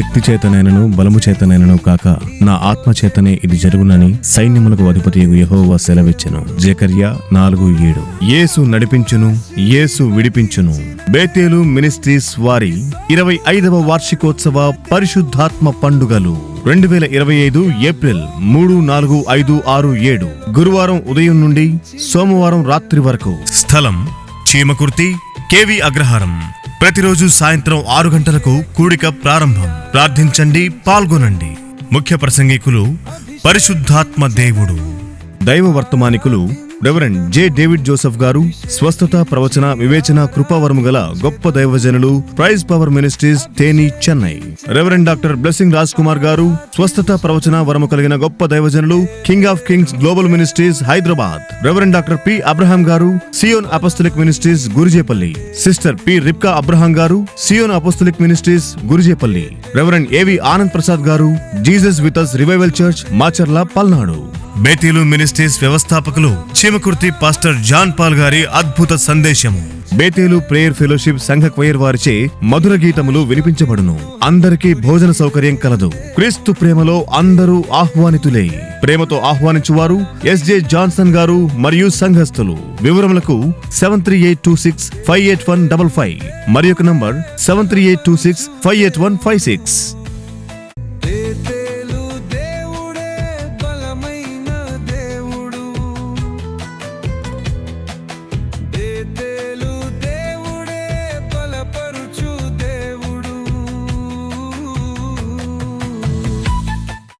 శక్తి చేతనైనను బలము చేతనైనను కాక నా ఆత్మ చేతనే ఇది జరుగునని సైన్యములకు అధిపతి యెహోవా సెలవిచ్చెను. జకర్య నాలుగు ఏడు. యేసు నడిపించును యేసు విడిపించును. బేతేలు మినిస్ట్రీస్ వారి ఇరవై ఐదవ వార్షికోత్సవ పరిశుద్ధాత్మ పండుగలు రెండు వేల ఇరవై ఐదు ఏప్రిల్ మూడు నాలుగు ఐదు ఆరు ఏడు. గురువారం ఉదయం నుండి సోమవారం రాత్రి వరకు. స్థలం చీమకుర్తి కేవి అగ్రహారం. ప్రతిరోజు సాయంత్రం ఆరు గంటలకు కూడిక ప్రారంభం. ప్రార్థించండి పాల్గొనండి. ముఖ్య ప్రసంగికులు పరిశుద్ధాత్మ దేవుడు. దైవ వర్తమానికులు రెవరెండ్ జె డేవిడ్ జోసెఫ్ గారు స్వస్థత ప్రవచన వివేచన కృపావరము గల గొప్ప దైవజనులు praise power ministries Theni Chennai. Reverend doctor blessing Raj Kumar గారు స్వస్థత ప్రవచన వరము కలిగిన గొప్ప దైవజనులు king of kings global ministries Hyderabad. Reverend doctor P. Abraham గారు Zion apostolic ministries Gurijepalli. Sister P. Ripka Abraham గారు Zion apostolic ministries Gurijepalli. Reverend A V Anand Prasad గారు Jesus with us revival church Macherla Palnadu. Bethel ministries వ్యవస్థాపకులు Chimakurthi pastor John Paul గారి అద్భుత సందేశము. Bethel prayer fellowship సంఘ choir వారిచే మధుర గీతములు వినిపించబడును. అందరికీ భోజన సౌకర్యం కలదు. క్రీస్తు ప్రేమలో అందరూ ఆహ్వానితులే. ప్రేమతో ఆహ్వానించువారు ఎస్జే జాన్సన్ గారు మరియు సంఘస్థులు. వివరములకు seven three eight two six five eight one double five మరి ఒక number seven three eight two six five eight one five six